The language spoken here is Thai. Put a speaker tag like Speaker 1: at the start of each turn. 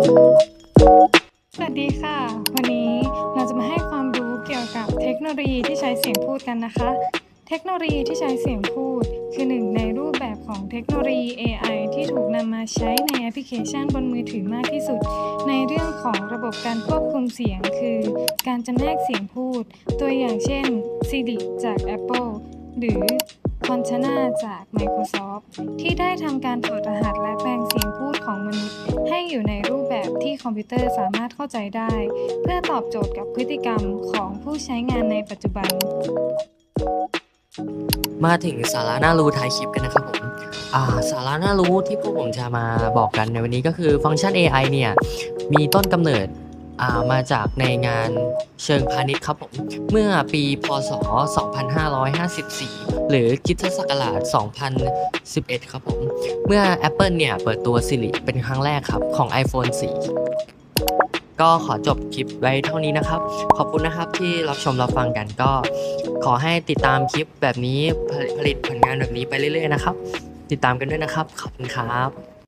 Speaker 1: สวัสดีค่ะ วันนี้เราจะมาให้ความรู้เกี่ยวกับเทคโนโลยีที่ใช้เสียงพูดกันนะคะ เทคโนโลยีที่ใช้เสียงพูด คือหนึ่งในรูปแบบของเทคโนโลยี AI ที่ถูกนำมาใช้ในแอปพลิเคชันบนมือถือมากที่สุด ในเรื่องของระบบการควบคุมเสียง คือ การจำแนกเสียงพูด ตัวอย่างเช่น Siri จาก Apple หรือ Cortana จาก Microsoft ที่ได้ทำการถอดรหัสและแปลงเสียง ของมนุษย์ ให้อยู่ในรูปแบบที่คอมพิวเตอร์สามารถเข้าใจได้ เพื่อตอบโจทย์กับพฤติกรรมของผู้ใช้งานในปัจจุบัน
Speaker 2: มาถึงสาระน่ารู้ท้ายคลิปกันนะครับผมาสาระน่ารู้ที่พวกผมจะมาบอกกันในวันนี้ก็คือฟังก์ชัน AI เนี่ย มีต้นกำเนิด มาจากในงานเชิงพาณิชย์ครับผมเมื่อปีพศ 2554 หรือคิดศักราช 2011 ครับผม เมื่อ Apple เนี่ย เปิดตัว Siri เป็นครั้งแรกครับ ของ iPhone 4 ก็ขอจบคลิปไว้เท่านี้นะครับ ขอบคุณนะครับที่รับชมรับฟังกันก็ ขอให้ติดตามคลิปแบบนี้ผลิตผลงานแบบนี้ไปเรื่อยๆนะครับ ติดตามกันด้วยนะครับ ขอบคุณครับ